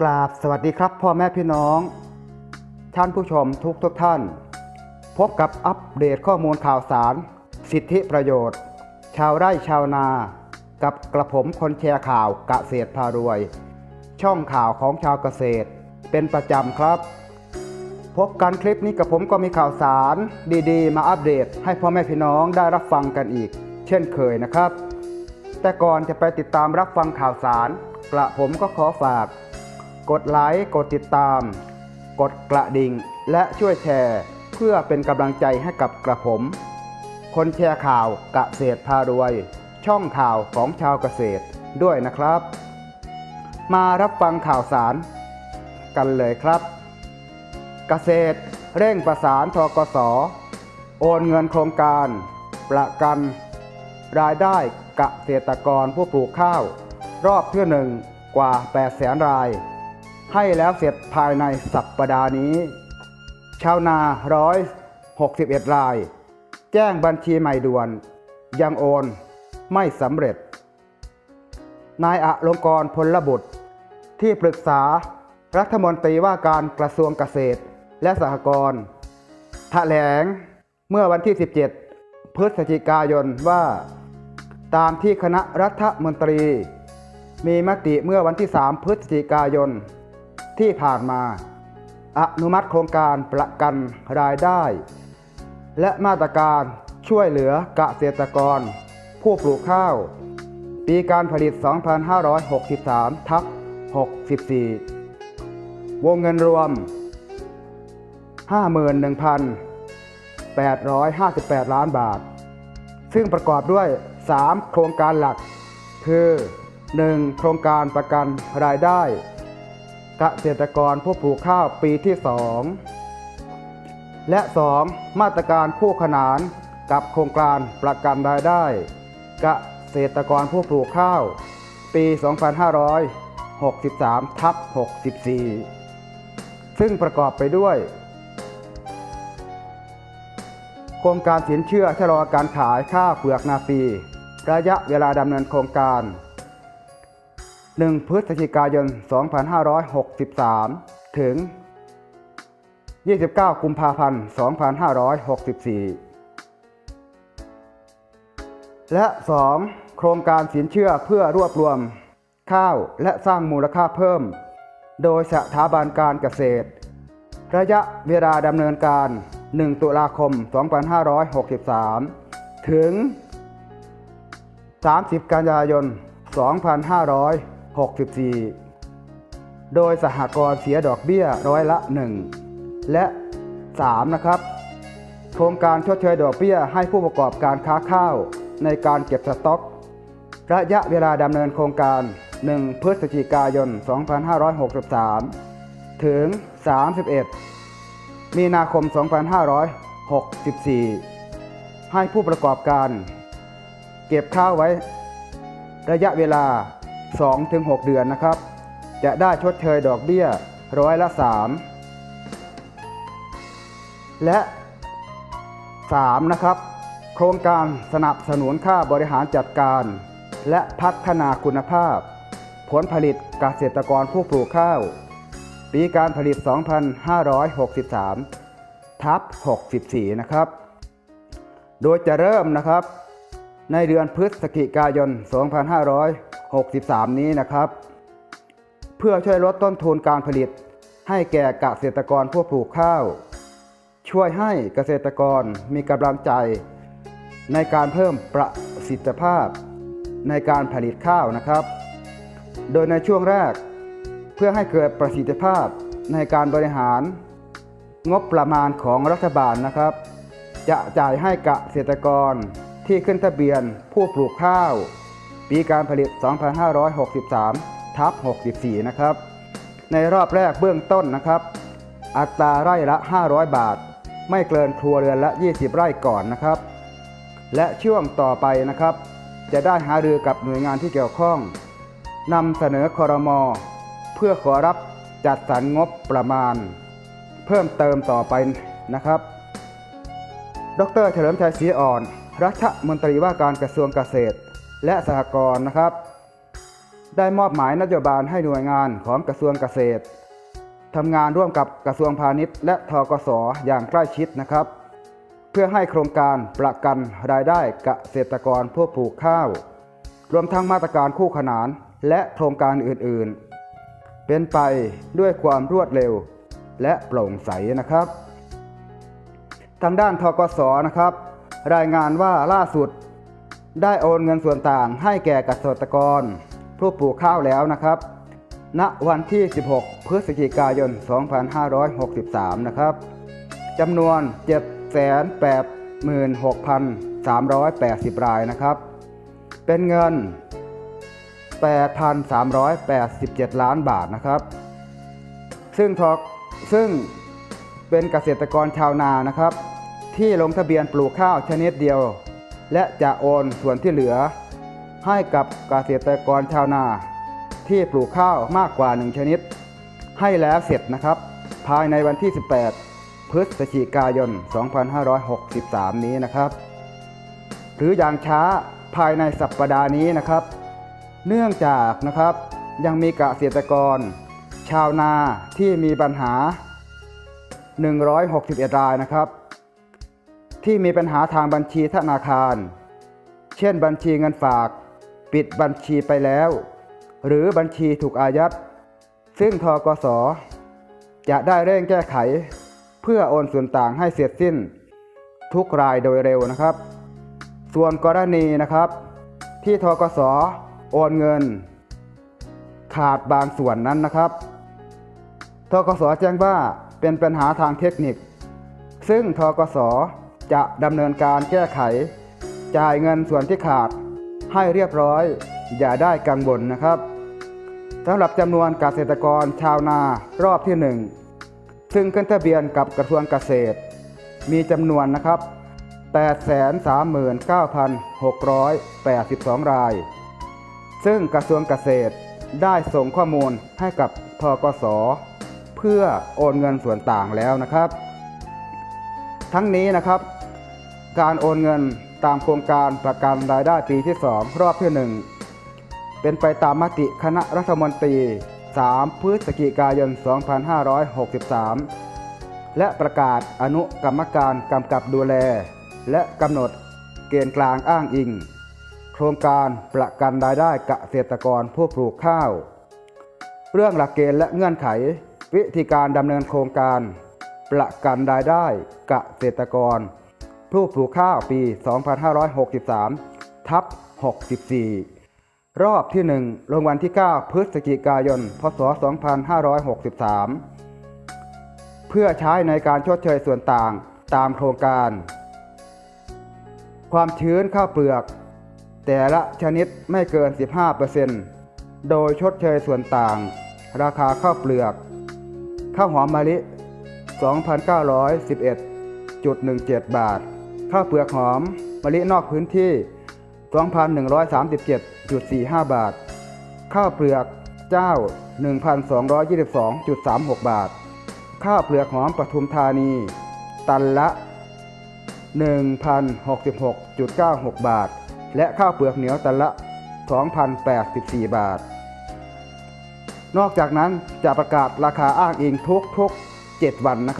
กราบสวัสดีครับพ่อแม่พี่น้อง ท่านผู้ชมทุกทุกท่าน พบกับอัปเดตข้อมูลข่าวสาร สิทธิประโยชน์ ชาวไร่ชาวนา กับกระผมคนแชร์ข่าวกเกษตรพารวย ช่องข่าวของชาวเกษตร เป็นประจำครับ พบกันคลิปนี้กับผมก็มีข่าวสารดีๆ มาอัปเดตให้พ่อแม่พี่น้องได้รับฟังกันอีก เช่นเคยนะครับ แต่ก่อนจะไปติดตามรับฟังข่าวสาร กระผมก็ขอฝาก กดไลค์กดติดตาม กดกระดิ่ง และช่วยแชร์ เพื่อเป็นกำลังใจให้กับกระผม คนแชร์ข่าวกเกษตรพารวย ช่องข่าวของชาวเกษตรด้วยนะครับ มารับฟังข่าวสาร กันเลยครับ เกษตรเร่งประสานทกสโอนเงินโครงการ ประกัน รายได้เกษตรกรผู้ปลูกข้าว รอบที่หนึ่งกว่า8แสนราย ให้แล้วเสร็จภายในสัปปดาห์นี้ ชาวนา 161 ราย แจ้งบัญชีใหม่ด่วน ยังโอนไม่สำเร็จ นายอลงกรพลบุตร ที่ปรึกษารัฐมนตรีว่าการกระทรวงเกษตรและสหกรณ์แถลงเมื่อวันที่ 17 พฤศจิกายนว่า ตามที่คณะรัฐมนตรี มีมติเมื่อวันที่ 3 พฤศจิกายน ที่ผ่านมา อนุมัติโครงการประกันรายได้ และมาตรการช่วยเหลือเกษตรกร ผู้ปลูกข้าว ปีการผลิต 2563 ทับ 64 วงเงินรวม 51,858 ล้านบาท ซึ่งประกอบด้วย 3 โครงการหลัก คือ 1. โครงการประกันรายได้ เกษตรกรผู้ปลูกข้าวปีที่ 2 และ 2. มาตรการคู่ขนานกับโครงการประกันรายได้เกษตรกรผู้ปลูกข้าว ปี 2563ทับ64 ซึ่งประกอบไปด้วย โครงการสินเชื่อชะลอการขายข้าวเปลือกนาปี ระยะเวลาดำเนินโครงการ 1 พฤศจิกายน 2563 ถึง 29 กุมภาพันธ์ 2564 และ 2. โครงการสินเชื่อเพื่อรวบรวม ข้าวและสร้างมูลค่าเพิ่ม โดยสถาบันการเกษตร ระยะเวลาดำเนินการ 1 ตุลาคม 2563 ถึง 30 กันยายน 64 โดยสหกรณ์เสียดอกเบี้ยร้อยละ 1 และ 3 นะครับ โครงการชดเชยดอกเบี้ยให้ผู้ประกอบการค้าข้าวในการเก็บสต็อก ระยะเวลาดำเนินโครงการ 1 พฤศจิกายน 2563 ถึง 31 มีนาคม 2564 ให้ผู้ประกอบการ เก็บข้าวไว้ ระยะเวลา 2-6 เดือนนะครับ จะได้ชดเชยดอกเบี้ยร้อยละ 3 และ 3. นะครับ โครงการสนับสนุนค่าบริหารจัดการ และพัฒนาคุณภาพ ผลผลิตเกษตรกรผู้ปลูกข้าว ปีการผลิต 2563 ทับ 64 นะครับ โดยจะเริ่มนะครับในเดือนพฤศจิกายน 63 นี้นะครับ เพื่อช่วยลดต้นทุนการผลิต ให้แก่เกษตรกรผู้ปลูกข้าว ช่วยให้เกษตรกรมีกำลังใจ ในการเพิ่มประสิทธิภาพ ในการผลิตข้าวนะครับ โดยในช่วงแรก เพื่อให้เกิดประสิทธิภาพในการบริหาร งบประมาณของรัฐบาลนะครับ จะจ่ายให้เกษตรกรที่ขึ้นทะเบียนผู้ปลูกข้าว ปีการผลิต 2563 ทับ 64 นะครับ ในรอบแรกเบื้องต้นนะครับ อัตราไร่ละ 500 บาท ไม่เกินครัวเรือนละ 20 ไร่ก่อนนะครับ และช่วงต่อไปนะครับ จะได้หารือกับหน่วยงานที่เกี่ยวข้องนำเสนอคอรมอเพื่อขอรับจัดสรรงบประมาณ เพิ่มเติมต่อไปนะครับ ดรเฉลิมชัยศรีอ่อน รัฐมนตรีว่าการกระทรวงเกษตร และสหกรณ์นะครับ ได้มอบหมายนโยบายให้หน่วยงานของกระทรวงเกษตรทำงานร่วมกับกระทรวงพาณิชย์ และทกสอย่างใกล้ชิดนะครับ เพื่อให้โครงการประกันรายได้เกษตรกรผู้ปลูกข้าว รวมทั้งมาตรการคู่ขนานและโครงการอื่นๆ เป็นไปด้วยความรวดเร็ว และโปร่งใสนะครับ ทางด้านทกสนะครับ รายงานว่าล่าสุด ได้โอนเงินส่วนต่างให้แก่เกษตรกร ผู้ปลูกข้าวแล้วนะครับ ณ วันที่ 16 พฤศจิกายน 2563 นะครับจำนวน 786,380 รายนะครับ เป็นเงิน 8,387 ล้านบาทนะครับ ซึ่งทอกซึ่งเป็นเกษตรกรชาวนานะครับ ที่ลงทะเบียนปลูกข้าวชนิดเดียว และจะโอนส่วนที่เหลือ ให้กับเกษตรกรชาวนา ที่ปลูกข้าวมากกว่า 1 ชนิด ให้แล้วเสร็จนะครับ ภายในวันที่ 18 พฤศจิกายน 2563 นี้นะครับ หรืออย่างช้าภายในสัปปดาห์นี้นะครับ เนื่องจากนะครับยังมีเกษตรกร ชาวนาที่มีปัญหา 161 รายนะครับ ที่มีปัญหาทางบัญชีธนาคาร เช่นบัญชีเงินฝาก ปิดบัญชีไปแล้ว หรือบัญชีถูกอายัด ซึ่งทกส จะได้เร่งแก้ไข เพื่อโอนส่วนต่างให้เสร็จสิ้น ทุกรายโดยเร็วนะครับ ส่วนกรณีนะครับ ที่ทกส โอนเงิน ขาดบางส่วนนั้นนะครับทกสแจ้งว่าเป็นปัญหาทางเทคนิค ซึ่งทกส จะดำเนินการแก้ไข จ่ายเงินส่วนที่ขาดให้เรียบร้อย อย่าได้กังวลนะครับสำหรับจำนวนเกษตรกรชาวนารอบที่ 1 ซึ่งขึ้นทะเบียนกับกระทรวงเกษตร มีจำนวนนะครับ 839,682 ราย ซึ่งกระทรวงเกษตรได้ส่งข้อมูลให้กับทกส เพื่อโอนเงินส่วนต่างแล้วนะครับ ทั้งนี้นะครับ การโอนเงินตามโครงการประกันรายได้ปีที่ 2 รอบที่ 1 เป็นไปตามมติคณะรัฐมนตรี 3 พฤศจิกายน 2563 และประกาศอนุกรรมการกำกับดูแล และกำหนดเกณฑ์กลางอ้างอิง โครงการประกันรายได้เกษตรกรผู้ปลูกข้าว เรื่องหลักเกณฑ์และเงื่อนไข วิธีการดำเนินโครงการ ประกันรายได้เกษตรกร ผู้ปลูกข้าวปี 2563 ทับ 64 รอบที่1ลงวันที่ 9 พฤศจิกายน พศ 2563 เพื่อใช้ในการชดเชยส่วนต่างตามโครงการ ความชื้นข้าวเปลือก แต่ละชนิดไม่เกิน 15%โดยชดเชยส่วนต่าง ราคาข้าวเปลือก ข้าวหอมมะลิ 2,911.17 บาท ข้าวเปลือกหอมมะลินอกพื้นที่ 2,137.45 บาท ข้าวเปลือกเจ้า 1,222.36 บาท ข้าวเปลือกหอมปทุมธานี ตันละ 1,066.96 บาท และข้าวเปลือกเหนียวตันละ 2,084 บาท นอกจากนั้นจะประกาศราคาอ้างอิงทุกๆ 7 วันนะครับ